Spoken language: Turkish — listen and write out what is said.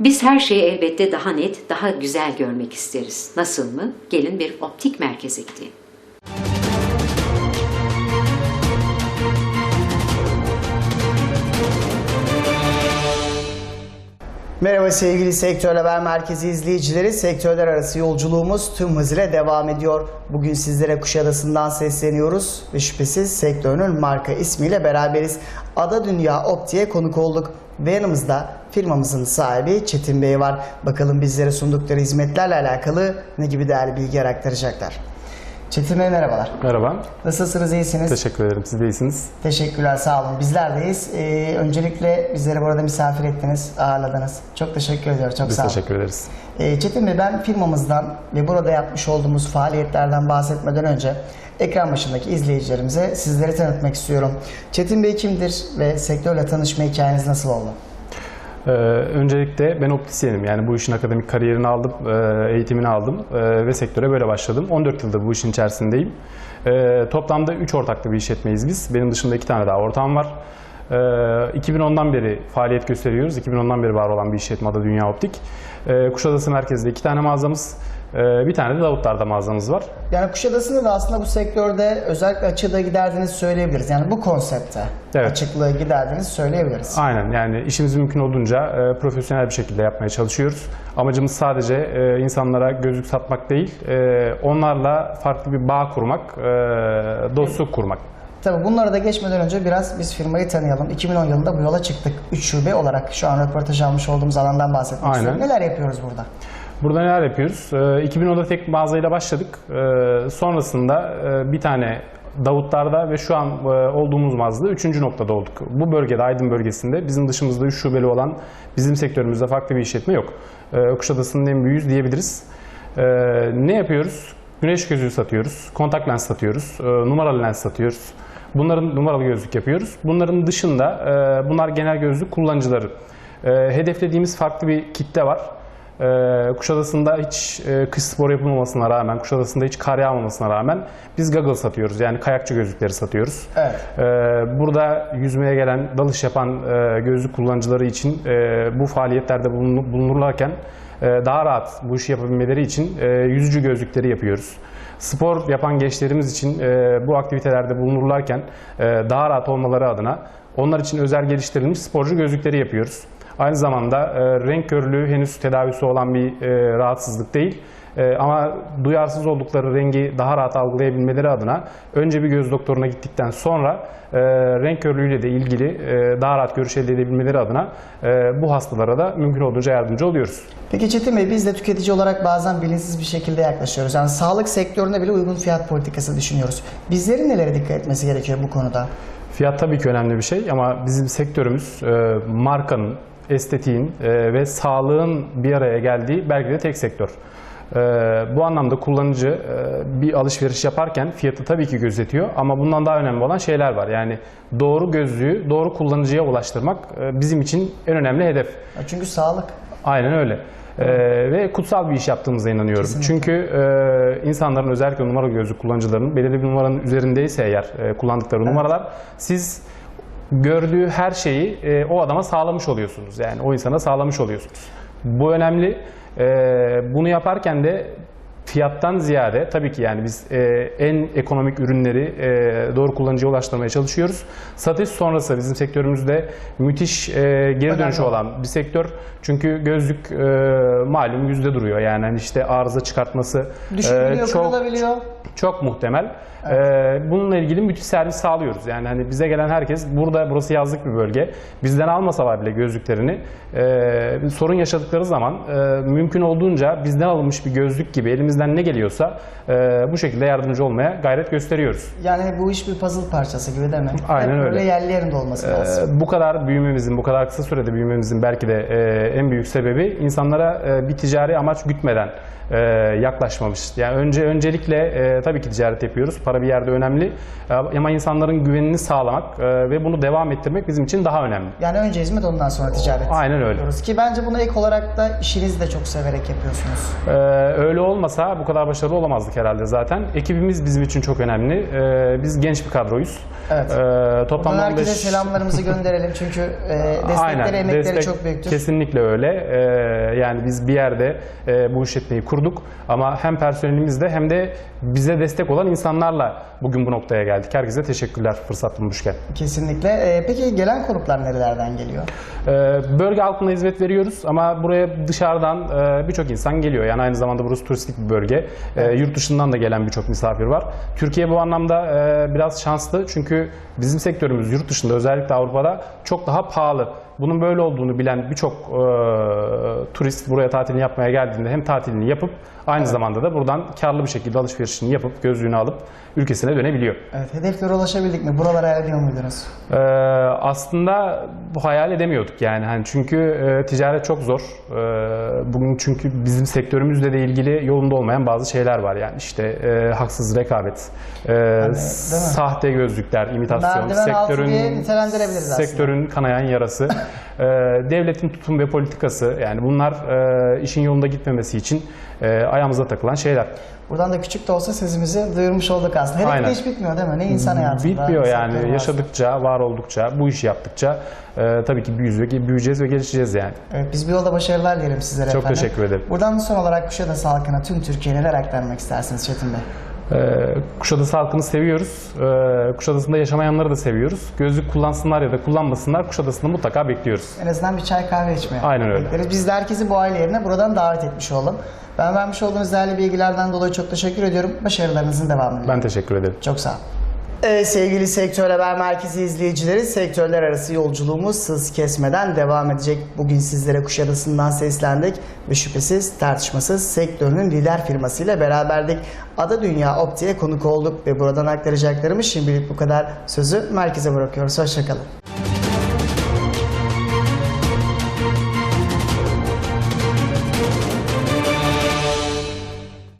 Biz her şeyi elbette daha net, daha güzel görmek isteriz. Nasıl mı? Gelin bir optik merkeze gidelim. Merhaba sevgili Sektör Haber Merkezi izleyicileri. Sektörler arası yolculuğumuz tüm hızıyla devam ediyor. Bugün sizlere Kuşadası'ndan sesleniyoruz ve şüphesiz sektörünün marka ismiyle beraberiz. Ada Dünya Optik'e konuk olduk ve yanımızda firmamızın sahibi Çetin Bey var. Bakalım bizlere sundukları hizmetlerle alakalı ne gibi değerli bilgiler aktaracaklar. Çetin Bey merhabalar. Merhaba, Nasılsınız, iyisiniz? teşekkür ederim. Siz de iyisiniz. Teşekkürler, sağ olun. Bizler deyiz. Ee, öncelikle bizleri burada misafir ettiniz, ağırladınız. Çok teşekkür ediyorum, çok Biz sağ olun. teşekkür ederiz. Ee, Çetin Bey, ben firmamızdan ve burada yapmış olduğumuz faaliyetlerden bahsetmeden önce ekran başındaki izleyicilerimize sizleri tanıtmak istiyorum. Çetin Bey kimdir ve sektörle tanışma hikayeniz nasıl oldu? Ee, öncelikle ben optisyenim. Yani bu işin akademik kariyerini aldım, e, eğitimini aldım e, ve sektöre böyle başladım. 14 yıldır bu işin içerisindeyim. E, toplamda 3 ortaklı bir işletmeyiz biz. Benim dışında 2 tane daha ortağım var. E, 2010'dan beri faaliyet gösteriyoruz. 2010'dan beri var olan bir işletme adı Dünya Optik. E, Kuşadası merkezde 2 tane mağazamız, bir tane de Davutlar'da mağazamız var. Yani Kuşadası'nda da aslında bu sektörde özellikle açıda giderdiğinizi söyleyebiliriz. Yani bu konsepte Evet. açıklığı giderdiğinizi söyleyebiliriz. Aynen yani işimizi mümkün olduğunca e, profesyonel bir şekilde yapmaya çalışıyoruz. Amacımız sadece e, insanlara gözlük satmak değil, e, onlarla farklı bir bağ kurmak, e, dostluk kurmak. Tabii bunlara da geçmeden önce biraz biz firmayı tanıyalım. 2010 yılında bu yola çıktık. 3 şube olarak şu an röportaj almış olduğumuz alandan bahsetmek istiyorum. Neler yapıyoruz burada? Burada neler yapıyoruz? E, 2010'da tek mağazayla başladık. E, sonrasında e, bir tane Davutlar'da ve şu an e, olduğumuz mağazada üçüncü noktada olduk. Bu bölgede, Aydın bölgesinde bizim dışımızda üç şubeli olan bizim sektörümüzde farklı bir işletme yok. E, Kuşadası'nın en büyüğüz diyebiliriz. E, ne yapıyoruz? Güneş gözlüğü satıyoruz, kontak lens satıyoruz, e, numaralı lens satıyoruz. Bunların numaralı gözlük yapıyoruz. Bunların dışında e, bunlar genel gözlük kullanıcıları. E, hedeflediğimiz farklı bir kitle var. Ee, Kuşadası'nda hiç e, kış spor yapılmamasına rağmen, Kuşadası'nda hiç kar yağmamasına rağmen biz goggle satıyoruz. Yani kayakçı gözlükleri satıyoruz. Evet. Ee, burada yüzmeye gelen, dalış yapan e, gözlük kullanıcıları için e, bu faaliyetlerde bulun- bulunurlarken e, daha rahat bu işi yapabilmeleri için e, yüzücü gözlükleri yapıyoruz. Spor yapan gençlerimiz için e, bu aktivitelerde bulunurlarken e, daha rahat olmaları adına onlar için özel geliştirilmiş sporcu gözlükleri yapıyoruz. Aynı zamanda e, renk körlüğü henüz tedavisi olan bir e, rahatsızlık değil. E, ama duyarsız oldukları rengi daha rahat algılayabilmeleri adına önce bir göz doktoruna gittikten sonra e, renk körlüğüyle de ilgili e, daha rahat görüş elde edebilmeleri adına e, bu hastalara da mümkün olduğunca yardımcı oluyoruz. Peki Çetin Bey biz de tüketici olarak bazen bilinçsiz bir şekilde yaklaşıyoruz. Yani sağlık sektöründe bile uygun fiyat politikası düşünüyoruz. Bizlerin nelere dikkat etmesi gerekiyor bu konuda? Fiyat tabii ki önemli bir şey ama bizim sektörümüz e, markanın, estetiğin e, ve sağlığın bir araya geldiği belki de tek sektör. E, bu anlamda kullanıcı e, bir alışveriş yaparken fiyatı tabii ki gözetiyor ama bundan daha önemli olan şeyler var. Yani doğru gözlüğü doğru kullanıcıya ulaştırmak bizim için en önemli hedef. Çünkü sağlık. Aynen öyle. Ee, ve kutsal bir iş yaptığımıza inanıyorum. Kesinlikle. Çünkü e, insanların özellikle numara gözlük kullanıcılarının belirli bir numaranın üzerindeyse eğer e, kullandıkları numaralar siz gördüğü her şeyi e, o adama sağlamış oluyorsunuz. Yani o insana sağlamış oluyorsunuz. Bu önemli. E, bunu yaparken de fiyattan ziyade tabii ki yani biz e, en ekonomik ürünleri e, doğru kullanıcıya ulaştırmaya çalışıyoruz. Satış sonrası bizim sektörümüzde müthiş e, geri dönüşü olan. bir sektör. Çünkü gözlük e, malum yüzde duruyor. Yani hani işte arıza çıkartması Düşebiliyor, e, çok kırılabiliyor. çok muhtemel. E, bununla ilgili müthiş servis sağlıyoruz. Yani hani bize gelen herkes burada burası yazlık bir bölge. Bizden almasalar bile gözlüklerini e, sorun yaşadıkları zaman e, mümkün olduğunca bizden alınmış bir gözlük gibi elimizden ne geliyorsa e, bu şekilde yardımcı olmaya gayret gösteriyoruz. Yani bu iş bir puzzle parçası gibi değil mi? Aynen Hep öyle. Böyle yerli yerinde olması lazım. Ee, bu kadar büyümemizin, bu kadar kısa sürede büyümemizin belki de e, en büyük sebebi insanlara e, bir ticari amaç gütmeden e, yaklaşmamış. Yani önce öncelikle e, tabii ki ticaret yapıyoruz. Para bir yerde önemli. E, ama insanların güvenini sağlamak e, ve bunu devam ettirmek bizim için daha önemli. Yani önce hizmet ondan sonra ticaret. Aynen öyle. Ki bence bunu ek olarak da işinizi de çok severek yapıyorsunuz. Ee, öyle olmasa olmasa bu kadar başarılı olamazdık herhalde zaten. Ekibimiz bizim için çok önemli. Ee, biz genç bir kadroyuz. Evet. Ee, Buradan toplamda herkese 15 selamlarımızı gönderelim çünkü e, destekleri, Aynen, emekleri destek çok büyüktür. Kesinlikle öyle. Ee, yani biz bir yerde e, bu işletmeyi kurduk ama hem personelimizle hem de bize destek olan insanlarla bugün bu noktaya geldik. Herkese teşekkürler fırsat bulmuşken. Kesinlikle. E, peki gelen konuklar nerelerden geliyor? Ee, bölge halkına hizmet veriyoruz ama buraya dışarıdan e, birçok insan geliyor. Yani aynı zamanda burası turistik bir bölge. Ee, yurt dışından da gelen birçok misafir var. Türkiye bu anlamda e, biraz şanslı çünkü bizim sektörümüz yurt dışında özellikle Avrupa'da çok daha pahalı. Bunun böyle olduğunu bilen birçok e, turist buraya tatilini yapmaya geldiğinde hem tatilini yapıp aynı zamanda da buradan karlı bir şekilde alışverişini yapıp gözlüğünü alıp ülkesine dönebiliyor. Evet, hedeflere ulaşabildik mi? Buralara hayal ediyor muydunuz? Ee, aslında bu hayal edemiyorduk yani hani çünkü e, ticaret çok zor. Ee, bugün çünkü bizim sektörümüzle de ilgili yolunda olmayan bazı şeyler var yani işte e, haksız rekabet, e, sahte gözlükler, imitasyon, Merdiven diye nitelendirebiliriz aslında. sektörün kanayan yarası, e, devletin tutum ve politikası yani bunlar e, işin yolunda gitmemesi için e, ayağımıza takılan şeyler. Buradan da küçük de olsa sesimizi duyurmuş olduk aslında. Hedef Aynen. hiç bitmiyor değil mi? Ne insan hayatında. Bitmiyor yani yaşadıkça, var oldukça, bu işi yaptıkça e, tabii ki büyüyeceğiz, büyüyeceğiz ve gelişeceğiz yani. Evet, biz bir yolda başarılar dilerim sizlere Çok efendim. teşekkür ederim. Buradan son olarak Kuşadası halkına tüm Türkiye'ye neler aktarmak istersiniz Çetin Bey? Ee, Kuşadası halkını seviyoruz. Ee, Kuşadası'nda yaşamayanları da seviyoruz. Gözlük kullansınlar ya da kullanmasınlar Kuşadası'nda mutlaka bekliyoruz. En azından bir çay kahve içmeye. Aynen öyle. bekleriz. Biz de herkesi bu aile yerine buradan davet etmiş olalım. Ben vermiş olduğunuz değerli bilgilerden dolayı çok teşekkür ediyorum. Başarılarınızın devamını. Ben teşekkür ederim. Çok sağ olun. Evet sevgili Sektör Haber Merkezi izleyicileri, sektörler arası yolculuğumuz hız kesmeden devam edecek. Bugün sizlere Kuşadası'ndan seslendik ve şüphesiz tartışmasız sektörünün lider firmasıyla beraberdik. Ada Dünya Opti'ye konuk olduk ve buradan aktaracaklarımız şimdilik bu kadar. Sözü merkeze bırakıyoruz. Hoşçakalın.